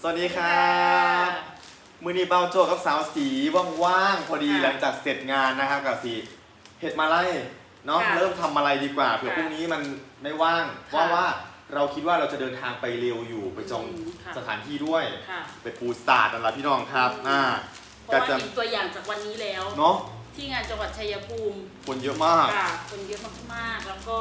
สวัสดีครับมือนี้เบาโจกับสาวสีว่างๆพอดีค่ะหลังจากเสร็จงานนะครับกับสีเห็ดมาไล่เนาะค่ะเริ่มทำอะไรดีกว่าเผื่อค่ะพรุ่งนี้มันไม่ว่างเพค่ะราะว่าเราคิดว่าเราจะเดินทางไปเร็วอยู่ไปจองอืมค่ะ สถานที่ด้วย ค่ะไปปูศาสตร์นั่นแหละพี่น้องครับอ่าเพราะก็ว่าจะเห็นตัวอย่างจากวันนี้แล้ว เนาะที่งานจังหวัดชัยภูมิคนเยอะมาก ค่ะคนเยอะมากๆ แล้วก็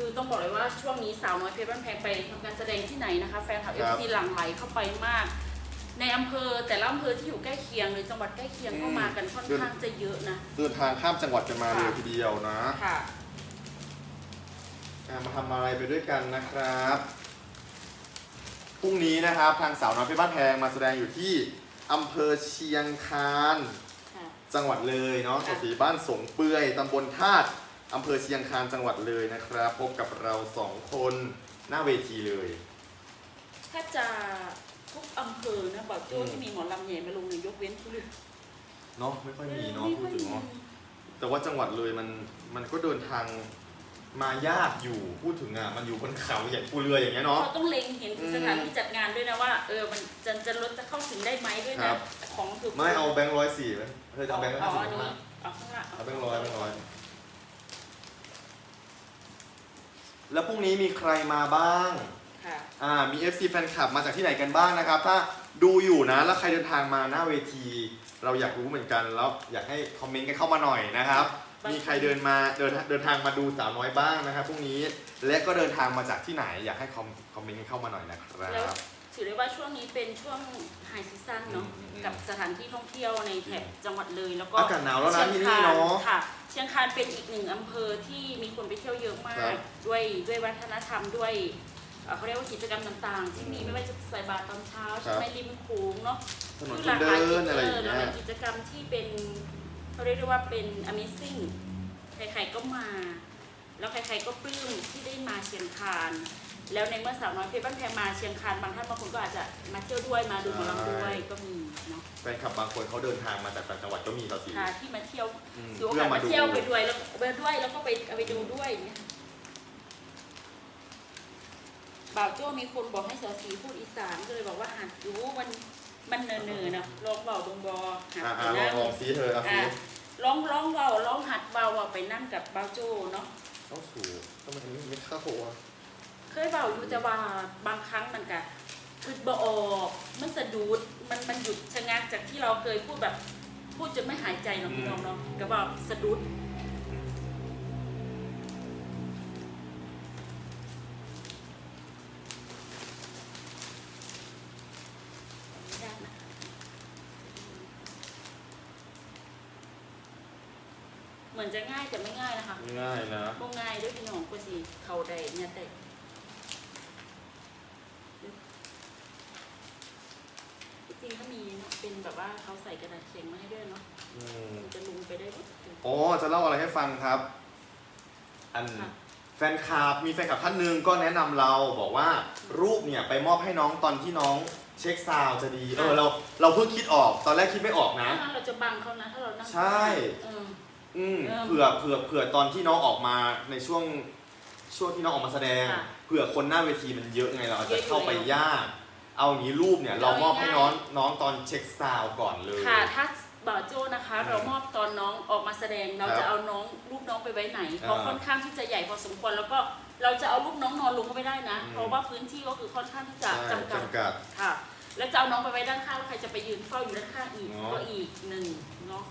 คือต้องบอกเลยว่าช่วงนี้สาวน้อยเพชรบ้านแพงไปทำการแสดงที่ไหนนะคะแฟนคลับเอคฟรับ ซีหลั่งไหลเข้าไปมาก ในอำเภอแต่ละอำเภอที่อยู่ใกล้เคียงหรือจังหวัดใกล้เคียงอืมก็มากันค่อนข้างจะเยอะนะ เดินทางข้ามจังหวัดกันมาเลยค่ะ ทีเดียวนะค่ะ อะมาทำอะไรไปด้วยกันนะครับพรุ่งนี้นะครับทางสาวน้อยเพชรบ้านแพงมาแสดงอยู่ที่อำเภอเชียงคานค่ะจังหวัดเลยเนาะค่ะสีบ้านสงเปื่อยตำบลธาตุ อำเภอเชียงคานจังหวัดเลยนะครับ พบกับเราสองคนหน้าเวทีเลย ถ้าจะทุกอำเภอนะบอกโจ้อืมที่มีหมอลำใหญ่มาลงในยยกเว้นทุเรียนเนาะไม่ค่อยมีเนาะไม่พูค่ดอยถึงมีเนาะแต่ว่าจังหวัดเลยมันมันก็เดินทางมายากอยู่พูดถึงอะมันอยู่บนเขาใหญ่ภูเรืออย่างเงี้ยเนาะเขาต้องเล็งเห็นถึงสถานที่จัดงานด้วยนะว่าเออมันจะจะรถจะเข้าถึงได้ไหมด้วยครันะบ ของถูกไม่เอาแบงค์ร้อยสี่ไหมเธอจะเอาแบงค์อ๋ห้าอสิบอันมานี้เอาข้างล่างเอาแบงค์ร้อยแบงค์ร้อย แล้วพรุ่งนี้มีใครมาบ้าง ค่ะ อ่า มี FC แฟนคลับมาจากที่ไหนกันบ้างนะครับ ถ้าดูอยู่นะ แล้วใครเดินทางมาหน้าเวที เราอยากรู้เหมือนกัน แล้วอยากให้คอมเมนต์กันเข้ามาหน่อยนะครับมีใครเดินมาเดินเดินทางมาดูสาวน้อยบ้างนะครับพรุ่งนี้ และก็เดินทางมาจากที่ไหน อยากให้คอมคอมเมนต์กันเข้ามาหน่อยนะครัแล้วบ ถือได้ว่าช่วงนี้เป็นช่วงไฮซีซั่นเนาะอืม กับสถานที่ท่องเที่ยวในแถบจังหวัดเลยแล้วก็อากาศหนาวแล้วนะชีที่ยงนี่คเนาะค่ะ เชียงคานเป็นอีกหนึ่งอำเภอที่มีคนไปเที่ยวเยอะมาครัก บ ด้วยด้วยวัฒนธรรมด้วยเอ่อเขาเรียกว่ากิจกรรมต่างๆ ที่มีอืมไม่ว่าจะใส่บาตรตอนเช้าครัใช่บไหมริมโขงเนาะถนนคือคนเดินอะไรอย่างหเงี้ลายกิจกรรมที่เป็นเขาเรียกได้ว่าเป็น Amazing ใครๆก็มา แล้วใครๆก็ปลื้มที่ได้มาเชียงคาน แล้วในเมื่อสาวน้อยเพชรบ้านแพงมาเชียงคานบางท่านบางคนก็อาจจะมาเที่ยวด้วยมาดูหมอลำด้วยก็มีเนาะแฟนคลับบางคนเขาเดินทางมาจากต่างจังหวัดก็มีเราสิ ค่ะที่มาเที่ยวอืมถือโอเพื่อกาสมามาดู เที่ยวไปด้วยแล้วไปด้วยแล้วก็ไปเอาไปดูด้วยอย่างเงี้ยบ่าวโจ้มีคนบอกให้สาวสีพูดอีสานก็เลยบอกว่าหัดอยู่มันมันเนอเนอๆนะลองเบาบงบอหัดอ่าไปอ่าลองนั่งลองซีเธอเอาซีอะลองลองเบาลองหัดเบาอะไปนั่งกับบ่าวโจ้เนาะต้องสูทำไมอันนี้ไม่เข้าหัว เคยเบาอยู่แต่ว่าบางครั้งมันกะคือบ่ออกมันสะดุดมันมันหยุดชะงักจากที่เราเคยพูดแบบพูดจนไม่หายใจเนาะพี่น้องเนาะก็แบบสะดุดยากนะคะเหมือนจะง่ายแต่ไม่ง่ายนะคะ ง่ายนะบ่ง่ายเด้วยพี่น้องกว่าสิเขาได้เนี่ยแต่จริงๆก็มี เป็นแบบว่าเขาใส่กระดาษเขียงมาให้ด้วยเนาะอืมมันจะลงไปได้ปุ๊บอ๋อจะเล่าอะไรให้ฟังครับ อันค่ะแฟนคลับมีแฟนคลับท่านหนึ่งก็แนะนำเราบอกว่ารูปเนี่ยไปมอบให้น้องตอนที่น้องเช็คซาวด์จะดี เออเราเราเพิ่งคิดออกตอนแรกคิดไม่ออกนะ ถ้าเราจะบังเขานะ ถ้าเรานั่งใช่ เออ อืมเออเผื่อเผื่อเผื่อตอนที่น้องออกมาในช่วงช่วงที่น้องออกมาแสดง ค่ะเผื่อคนหน้าเวทีมันเยอะไงเราอาจเยจะอะอยู่เข้าไปแล้วยาก เอาอย่างนี้รูปเนี่ยเรามอบให้น้องน้องตอนเช็คซาวด์ก่อนเลย ค่ะถ้าบ่าวโจ้นะคะอืมเรามอบตอนน้องออกมาแสดง เราครับจะเอาน้องรูปน้องไปไว้ไหนเพราะอ่าค่อนข้างที่จะใหญ่พอสมควรแล้วก็เราจะเอารูปน้องนอนลงก็ไม่ได้นะ อืม เพราะว่าพื้นที่ก็คือค่อนข้างที่จะใช่จำกัดจำกัด ค่ะ แล้วจะเอาน้องไปไว้ด้านข้างแล้วใครจะไปยืนเฝ้าอยู่ด้านข้างอีกเนาะก็อีกหนึ่งเนาะ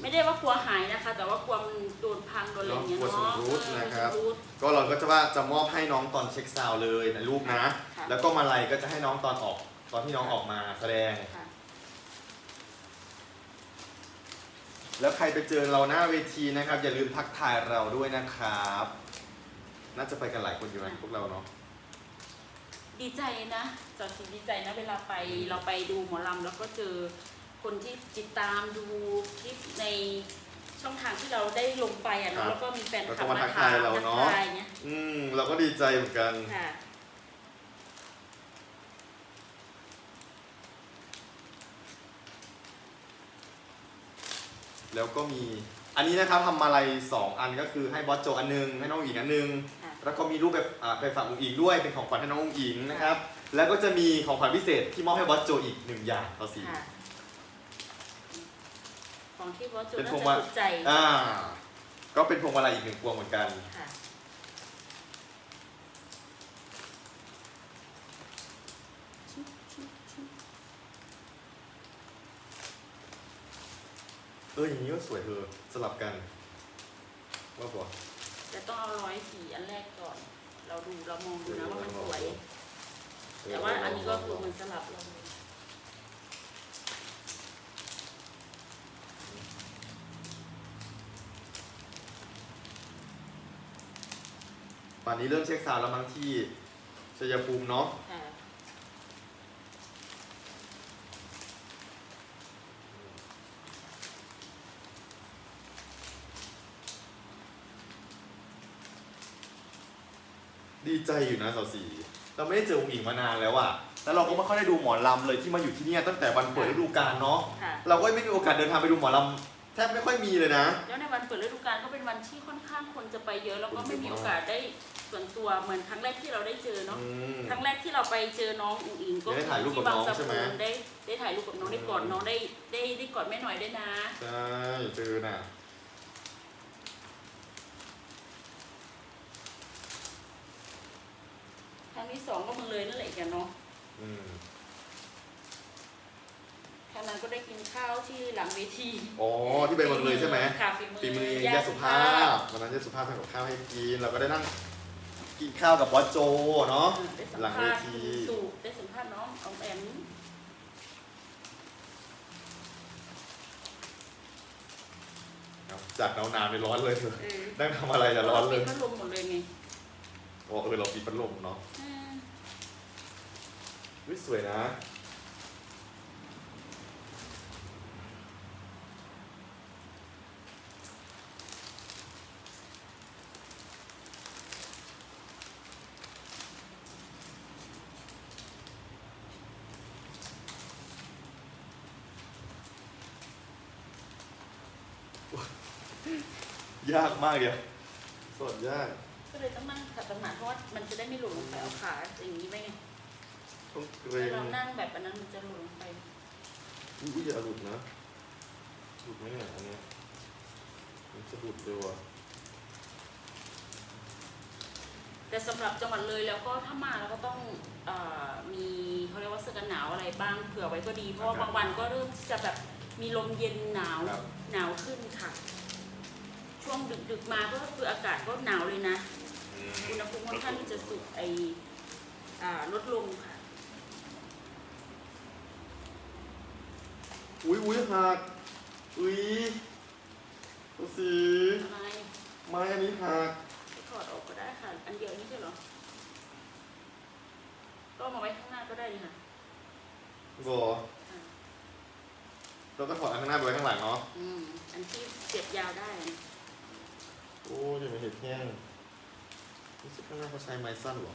ไม่ได้ว่ากลัวหายนะคะ แต่ว่ากลัวมันโดนพังโดนอะไรอย่างเงี้ยกลัวเนาะชำรุดเออนะครับชำรุดก็เราก็จะว่าจะมอบให้น้องตอนเช็คซาวด์เลยในรูปนะ ค่ะ แล้วก็มาลัยก็จะให้น้องตอนออก ตอนที่น้องออกมาแสดง ค่ะ แล้วใครไปเจอเราหน้าเวทีนะครับ อย่าลืมทักทายเราด้วยนะครับ น่าจะไปกันหลายคนอยู่นะพวกเราเนาะ ดีใจนะจอดสิดีใจนะเวลาไปเราไปดูหมอลำแล้วก็เจอ คนที่ติดตามดูคลิปในช่องทางที่เราได้ลงไปอะครัเนาะบแล้วก็มีแฟนคแล้วลัก็บมาทักทายเราเนอะทักทายเงี้ยอืมเราก็ดีใจเหมือนกัน ค่ะแล้วก็มี อันนี้นะครับทำมาลัยสองอันก็คือให้บอสโจอันหนึงให้น้องอุ๋งอิงอันหนึง ค่ะ แล้วก็มีรูปแบบอ่าไปฝากอุ๋งอิงด้วยเป็นของขวัญให้น้องอุ๋งอิงนะครับ แล้วก็จะมีของขวัญพิเศษที่มอบให้บอสโจอีกหนึ่งอย่างต่อสีค่ะ ของที่บอสโจเป็นน่าพวงจะมาถูกใจอ่า ก็เป็นพวงมาลัยอีกหนึ่งพวงเหมือนกัน ค่ะเอออย่างนี้ก็สวยเธอสลับกัน ว่าปะแต่ต้องเอาร้อยสีอันแรกก่อน เราดูเรามองดูนะว่ามันสวย แต่ว่าอันนี้ก็คือมันสลับเราเลย ป่านนี้เริ่มเช็คซาวด์แล้วมั้งที่ชัยภูมิเนาะค่ะดีใจอยู่นะสาวสีเราไม่ได้เจอองค์หญิงมานานแล้วอะแล้วเราก็ไม่ค่อยได้ดูหมอลำเลยที่มาอยู่ที่เนี่ยตั้งแต่วันเปิดฤดูกาลเนาะ ค่ะ เราก็ไม่มีโอกาสเดินทางไปดูหมอลำแทบไม่ค่อยมีเลยนะ แล้วในวันเปิดฤดูกาลก็เป็นวันที่ค่อนข้างคนจะไปเยอะ แล้วก็ไม่มีโอกาสได้ส่วนตัวเหมือนครั้งแรกที่เราได้เจอเนาะ อืม ครั้งแรกที่เราไปเจอน้องอุ๋งอิงก็ได้ถ่ายรูปกับน้องที่บางสะใช่ไหมพุงได้ได้ถ่ายรูปกับน้องได้กอดน้องได้ได้ได้กอดแม่หน่อยได้วยนะ ใช่เจอน่ะ ครั้งที่สองก็มึงเลยนั่นแหละกันเนาะ อืม ครั้งนั้นก็ได้กินข้าวที่หลังเวทีอ๋อที่ไปเมืองเลยใช่ไหมค่ะฝีมือฝีมือยาสุภาพวันนั้นยาสุภาพทำกับข้าวให้กินเราก็ได้นั่งกินข้าวกับบอสโจเนาะเออได้สัมหลังภาเวษณ์ทีคุณสุได้สัมภาษณ์น้องออมแอมจากหนาวๆไปร้อนเลยเถอะเออนั่งทำอะไรจะร้อนเลยปิดพัดลมหมดเลยไงอ๋อเออเราปิดพัดลมเนาะเออวิสวยนะ ยากมากเดียวสดยาก ก็เลยต้องนั่งขัดสมาธิเพราะว่ามันจะได้ไม่หล่นลงไปเอาขาอย่างนี้ไปไงต้องเกรถ้างเรานั่งแบบอันนั้นมันจะหล่นลงไป อุ้ยอย่าหลุดนะ หลุดไหมเนี่ยอันเนี้ยมันจะหลุดเลยว่ะแต่สำหรับจังหวัดเลยแล้วก็ถ้ามาแล้วก็ต้องเออมีเขาเรียกว่าเสื้อกันหนาวอะไรบ้างเผื่อไว้ก็ดี เพราะว่าบางวันก็เริ่มที่จะแบบมีลมเย็นหนาวครับหนาวขึ้นค่ะ ช่วงดึกๆมาก็คืออากาศก็หนาวเลยนะ อืมอุณหภูมิค่อนข้างที่จะสุดไออ่าลดลงค่ะ อุ้ยอุ้ยหักอุ้ยดูสิอะไรไม้อันนี้หักก็ถอดออกก็ได้ค่ะ อันเดียวนี่ใช่เหรอ ก็เอามาไว้ข้างหน้าก็ได้นี่ค่ะบอเราก็ถอดอันข้างหน้าไปไว้ข้างหลังเนาะ อืม อันที่เสียบยาวได้อะ โอ้ยยังไม่เห็นแห้งรู้สึกข้างหน้าเขาใช้ไม้สั้นเหรอ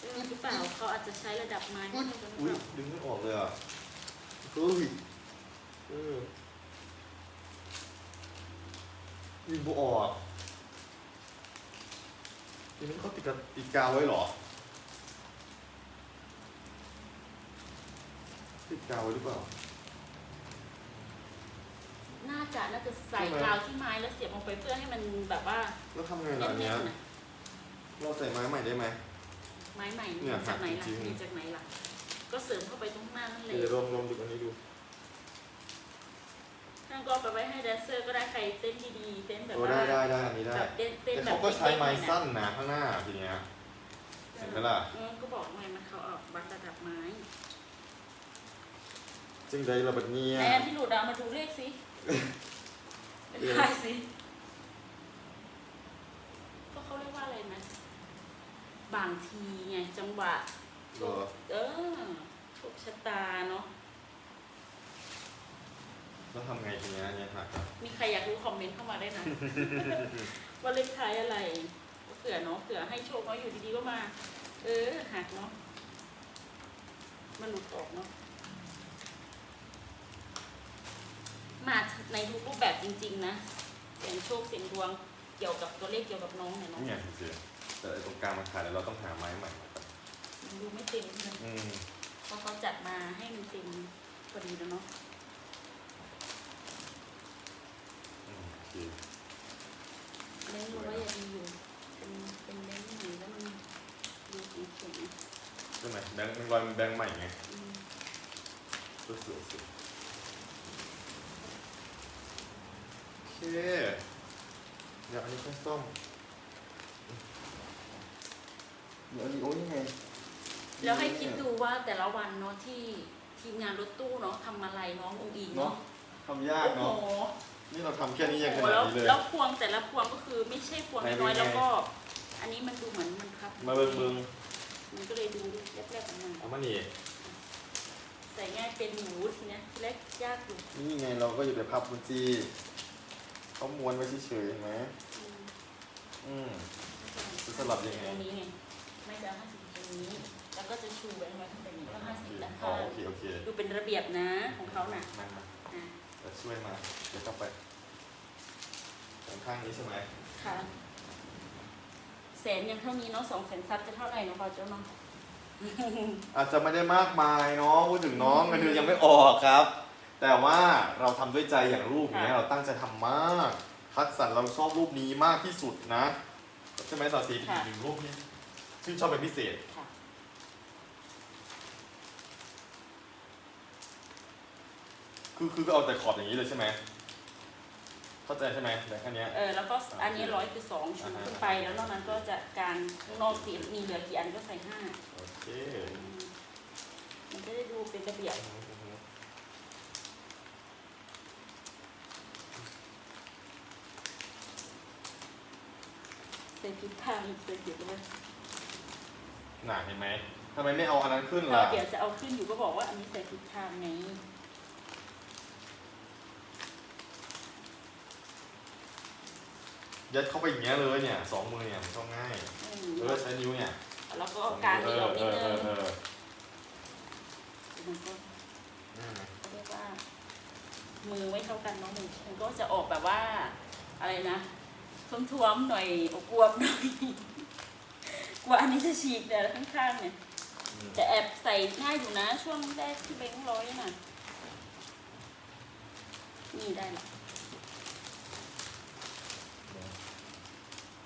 เออหรือเปล่าเขาอาจจะใช้ระดับไม้ไม่เท่ากันหรืออุ้เปยล่าดึงไม่ออกเลยอะเฮ้ยเออดึงไม่ออกทีนี้เขาติดกับติดกาวไว้เหรอ ติดกาวไว้หรือเปล่า น่าจะน่าจะใส่ใช่ไหมกาวที่ไม้แล้วเสียบลงไปเพื่อให้มันแบบว่าแล้วทำไงแน่ล่ะอันเนี้ยนๆนะเราใส่ไม้ใหม่ได้ไหม ไม้ใหม่เนี่ยมาจากไหนล่ะจริงๆ มีจากไหนล่ะ ก็เสริมเข้าไปตรงหน้านั่นเลเดี๋ยยวลองลองดูอันนี้ดู ท่านก็เอาไปไว้ให้แดนเซอร์ก็ได้ใครเต้นดีๆเต้นแบบโอ้ว่าได้ได้ได้อันนี้ได้แบบเต้นเต้นแต่แบบเขาก็ใช้ไม้เต้ๆหอยะสั้นนะข้างหน้าทีเนี้ย เห็นไหมล่ะเออก็บอกไงมันเขาออกวัดระดับไม้ จึงได้ระเบิดเนี่ยแอนที่หลุดเอามาดูเลขสิ เป็นไพ่สิก็เขาเรียกว่าอะไรนะบางทีไงจังหวะเหรอ เออโชคชะตาเนาะแล้วทำไงทีเนี้ยเนี่ยหักอะมีใครอยากรู้คอมเมนต์เข้ามาได้นะ ว่าเลขท้ายอะไรเผื่อเนาะเผื่อให้โชคเนาะอยู่ดีๆก็มา เออหักเนาะมันหลุดออกเนาะ มาในทุกรูปแบบจริง ๆ นะเสียงโชคเสียงดวงเกี่ยวกับตัวเลขเกี่ยวกับน้องเนี่ยเนาะนี่ไงสิแต่ไอ้ตรงกลางมันขาดแล้วเราต้องหาไม้ใหม่มาก่อนมันดูไม่เต็มใช่ไหมอืมเพราะเขาจัดมาให้มันเต็มพอดีแล้วเนาะอืมโอเคเล้งมันก็ยังดีอยู่เป็นเป็นเล้งใหม่แล้วมันดูสวยใช่ไหมแบงค์มันรอยมันแบงค์ใหม่ไงๆอืมสวยสวยสวยโอ เคเดี๋ยวอันนี้ค่อยซ่อมเดี๋ยวอันนี้โอ้ยยังไงแล้วให้คิดดูว่าแต่ละวันเนาะที่ทีมงานรถตู้เนาะทำอะไรน้ององค์อิงเนาะเนาะทำยากโอ้เนาะ โหนี่เราทำแค่นี้ยังขโอ้โหนาดแล้วนี้เลย แล้วพวงแต่ละพวงก็คือไม่ใช่พวงไหนน้อยเป็นไงๆแล้วก็ อันนี้มันดูเหมือนมันครับมาเบิ่งเบิ่งมันก็เลยดูแรกๆกันมาเอามานี่ใส่ง่ายเป็นหมูทีเนี้ยทีแรกยากอยู่นี่ไงเราก็อยู่ในพับบุญจี เขาม้วนไว้เฉยๆเห็นไหมอืมอืมจะสลับยังไงตรงนี้ไงไม่จะห้าสิบตรงนี้ แล้วก็จะชูไว้ไว้ตรงนี้ก็ห้าสิบด้านอ๋อข้างโอเคโอเคดูเป็นระเบียบนะของเขาน่ะมามาอะเดี๋ยวช่วยมาเดี๋ยวกลับไปตรงข้างนี้ใช่ไหมค่ะแสนยังเท่านี้เนาะสองแสนซับจะเท่าไหร่เนาะพอเจ้าเนาะอาจจะไม่ได้มากมายเนาะพูดถึงน้องเงินเดือนยังไม่ออกครับ แต่ว่าเราทำด้วยใจอย่างรูปเนี้ยเราตั้งใจทำมากคัดสรรเราชอบรูปนี้มากที่สุดนะใช่ไหมสาวสีเป็นอีกหนึ่งรูปที่ชื่นชอบเป็นพิเศษค่ะคือคือเอาแต่ขอบอย่างนี้เลยใช่ไหมเข้าใจใช่ไหมแต่แค่เนี้ยเออแล้วก็อันนี้ร้อยคือสองชูอ่าฮะขึ้นไปแล้วนอกนั้นก็จะการข้างนอกที่มีเหลือกี่อันก็ใส่ห้าโอเคอืมมันจะได้ดูเป็นระเบียบ ใส่ผิดทางใส่ผิดเลยหนาเห็นไหมทำไมไม่เอาอันนั้นขึ้นเราล่ะ เดี๋ยวจะเอาขึ้นอยู่ก็บอกว่าอันนี้ใส่ผิดทางไงยัดเข้าไปอย่างเงี้ยเลยเนี่ยสองมือเนี่ยมันก็ง่ายอืมเออใช้นิ้วเนี่ยแล้วก็การนี้ออกนิดนึเอองเออเออมันก็อืมเขาเรียกว่า มือไม่เท่ากันเน้องมือมันก็จะออกแบบว่า อะไรนะ ท้วมๆหน่อยอวบๆหน่อยกว่าอันนี้จะฉีกแต่ข้างๆเนี่ยอืมแต่แอบใส่ง่ายอยู่นะ ช่วงแรกที่เบ้งร้อยน่ะนี่ได้ละ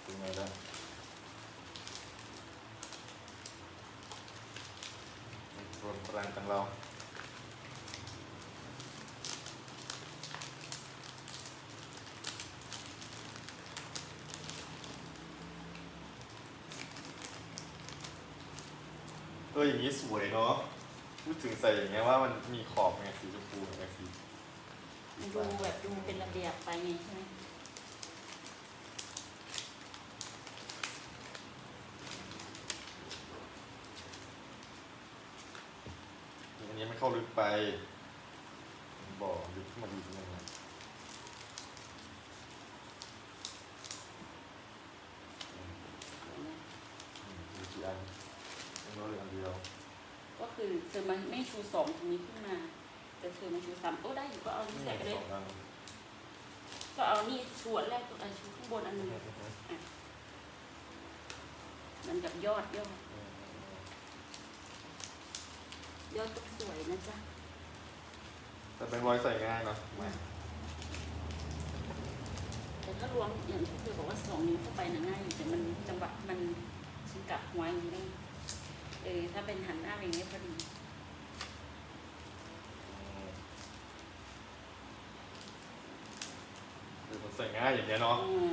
เป็นไงล่ะรวมพลังกันเรา อออย่างนี้สวยเนาะ พูดถึงใส่อย่างเงี้ยว่ามันมีขอบไงสีชมพูไงสีมันดูแบบดูเป็นระเบียบไปไงใช่ไหมอันนี้มันเข้าลึกไปบอกลึกขึ้นมาดีนิดนึงนะอืมอืมมีกี่อันอันนี้เหลืออันเดียว ก็คือเธอมันไม่ ชูสองตรงนี้ขึ้นมา แต่เธอมาชูสามก็ได้อยู่ก็เอานี่ใส่ไปเลยสองอันก็เอานี่ชูอันแรกตัวอันชูข้างบนอันหนึงมันกับยอดยอดยอดก็สวยนะจ๊ะแต่เป็นรอยใส่ง่ายเนอะไม่แต่ถ้ารวมอย่างที่เธอบอกว่าสองนิ้วเข้าไปน่ะง่ายอยู่แต่มันจังหวะมันฉันกลับหัวอย่างนี้ได้เออถ้าเป็นหันหน้าไปอย่างนี้พอดี เออมัน ใส่ง่ายอย่างเงี้ยเนาะอืม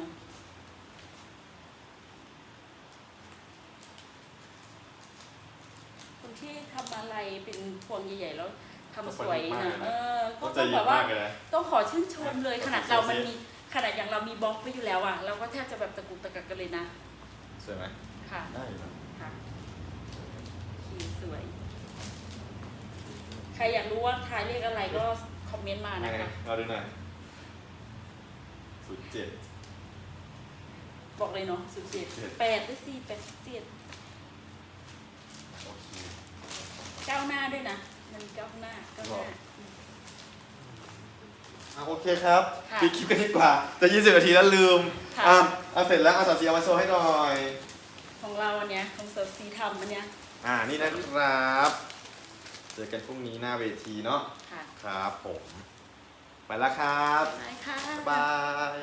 คนที่ทำอะไรเป็นพวงใหญ่ๆแล้วทำสวยนะเออก็ก็ใจต้องเย็แบนบว่า มากเลยนะ ต้องขอชื่นชมเลยขนาดเรามันมีขนาดอย่างเรามีบล็อกไว้อยู่แล้วอะเราก็แทบจะแบบตะกุกตะกักกันเลยนะสวยไหมค่ะได้อยู่นะค่ะขีสวย ใครอยากรู้ว่าทายเลขอะไรก็คอมเมนต์มาไหนนะคะ เราดูหน่อย ศูนย์เจ็ด บอกเลยเนาะสุดเจ็ดเจ็ดแปดหรือสี่แปดเจ็ดโอเค ก้าวหน้าด้วยนะ มันก้าวหน้าก้าวหน้าอะโอเคครับค่ะปิดคลิปกันดีกว่า จะ20นาทีแล้วลืม ค่ะ อะเอาเสร็จแล้วเอาสาวสีเอามาโชว์ให้หน่อย ของเราอันเนี้ยของเซอร์ซีทำอันเนี้ยอ่านี่นะครับ เจอกันพรุ่งนี้หน้าเวทีเนาะ ค่ะครับผม ไปแล้วครับ ได้ค่ะ บ๊ายบาย